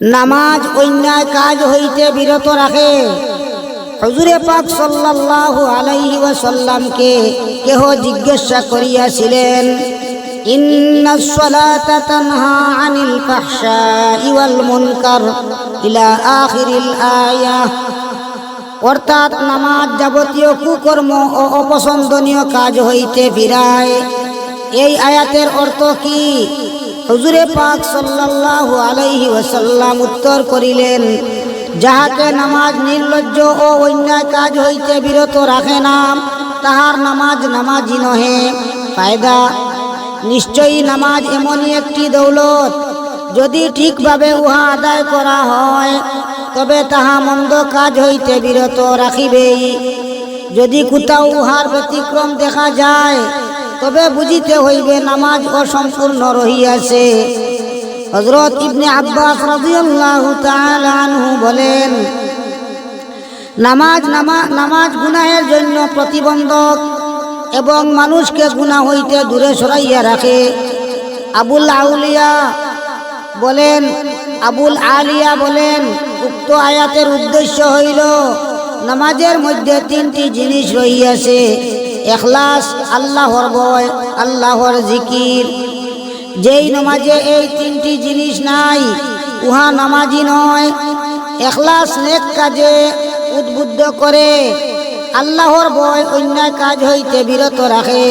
নামাজ অন্যায় কাজ হইতে বিরত রাখে। হজুরে পাক সাল্লাল্লাহু আলাইহি ওয়াসাল্লামকে কেহ জিজ্ঞাসা করিয়াছিলেন অর্থাৎ নামাজ যাবতীয় কুকর্ম ও অপছন্দনীয় কাজ হইতে ফিরায়। এই আয়াতের অর্থ কি? হুজুরে পাক সাল্লাল্লাহু আলাইহি ওয়াসাল্লাম উত্তর করিলেন, যাহাকে নামাজ নির্লজ্জ ও অন্যায় কাজ হইতে বিরত রাখে না, তাহার নামাজ নামাজি নহে। ফায়দা, নিশ্চয়ই নামাজ এমনই একটি দৌলত, যদি ঠিকভাবে উহা আদায় করা হয়, তবে তাহা মন্দ কাজ হইতে বিরত রাখিবেই। যদি কোথাও উহার ব্যতিক্রম দেখা যায় তবে বুঝিতে হইবে, নামাজ অসম্পূর্ণ রহিয়াছে। হজরত ইবনে আব্বাস তাআলা আনহু বলেন, নামাজ নামা- নামাজ গুনাহের জন্য প্রতিবন্ধক এবং মানুষকে গুনাহ হইতে দূরে সরাইয়া রাখে। আবুল আউলিয়া বলেন, আবুল আলিয়া বলেন, উক্ত আয়াতের উদ্দেশ্য হইল, নামাজের মধ্যে তিনটি জিনিস রহিয়াছে। এখলাস আল্লাহর ভয়, আল্লাহর জিকির। যেই নামাজে এই তিনটি জিনিস নাই, উহা নামাজি নয়। এখলাস নেক কাজে উদ্বুদ্ধ করে, আল্লাহর ভয় অন্যায় কাজ হইতে বিরত রাখে।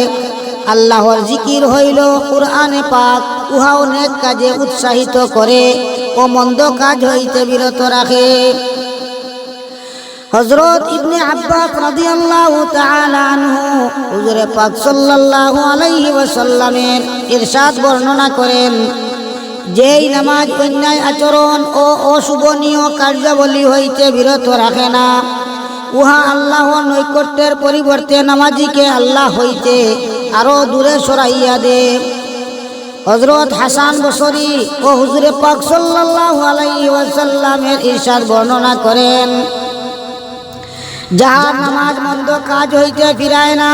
আল্লাহর জিকির হইল কোরআনে পাক, উহাও নেক কাজে উৎসাহিত করে ও মন্দ কাজ হইতে বিরত রাখে। হজরত ইবনে আব্বাস রাদিয়াল্লাহু তাআলা আনহু হুজুরে পাক সাল্লাল্লাহু আলাইহি ওয়াসাল্লামের ইরশাদ বর্ণনা করেন, যেই নামাজ অন্যায় আচরণ ও অশুভনীয় কার্যাবলী হইতে বিরত রাখে না, উহা আল্লাহ নৈকট্যের পরিবর্তে নামাজিকে আল্লাহ হইতে আরও দূরে সরাইয়া দে। হজরত হাসান বসরি ও হুজুরে পাক সাল্লাল্লাহু আলাইহি ওয়াসাল্লামের ইরশাদ বর্ণনা করেন যাহার নামাজ মন্দ কাজ হইতে ফিরায় না,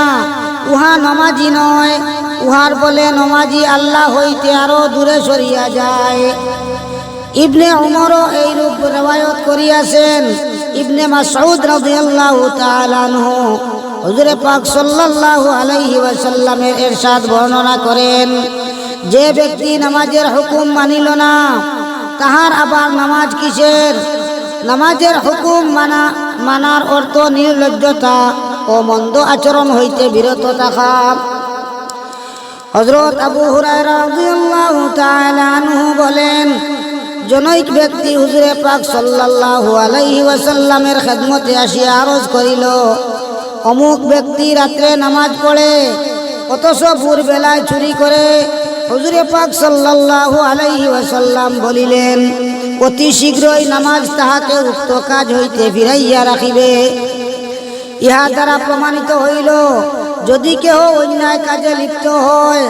উহা নমাজি নয়। উহার বলে নমাজি আল্লাহ হইতে আরও দূরে সরিয়া যায়। ইবনে উমরও এই রূপ রেওয়ায়ত করিয়াছেন। ইবনে মাসউদ রাদিয়াল্লাহু তাআলা আনহু হুজুরে পাক সাল্লাল্লাহু আলাইহি ওয়াসাল্লামের ইরশাদ বর্ণনা করেন, যে ব্যক্তি নামাজের হুকুম মানিল না, তাহার আবার নামাজ কিসের? নামাজের হুকুম মানা, মানার অর্থ নির্লজ্জতা ও মন্দ আচরণ হইতে বিরত থাকা। হজরত আবু হুরায়রা রাদিয়াল্লাহু বলেন, জনৈক ব্যক্তি হুজুরে পাক সাল্লাল্লাহু আলাইহি ওয়াসাল্লামের খেদমতে আসিয়া আরজ করিল, অমুক ব্যক্তি রাত্রে নামাজ পড়ে, অথচ ভোরবেলায় চুরি করে। হুজুরে পাক সাল্লাল্লাহু আলাইহি ওয়াসাল্লাম বলিলেন অতি শীঘ্রই নামাজ তাহাকে উক্ত কাজ হইতে ফিরাইয়া রাখিবে। ইহা দ্বারা প্রমাণিত হইল, যদি কেহ অন্যায় কাজে লিপ্ত হয়,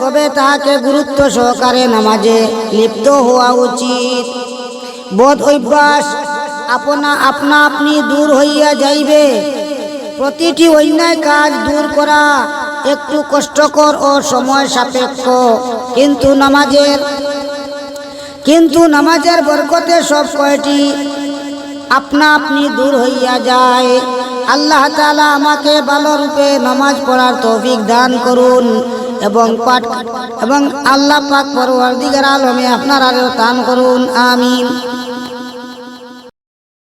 তবে তাহাকে গুরুত্ব সহকারে নামাজে লিপ্ত হওয়া উচিত। বোধ অভ্যাস, আপনা আপনা আপনি দূর হইয়া যাইবে। প্রতিটি অন্যায় কাজ দূর করা একটু কষ্টকর ও সময় সাপেক্ষ, কিন্তু নামাজের কিন্তু নামাজের বরকতে সব কয়টি আপনা আপনি দূর হইয়া যায়। আল্লাহ তালা আমাকে ভালো রূপে নামাজ পড়ার তৌফিক দান করুন এবং পাঠ এবং আল্লাহ পাক পরওয়ারদিগার আলমে আপনার দান করুন, আমিন।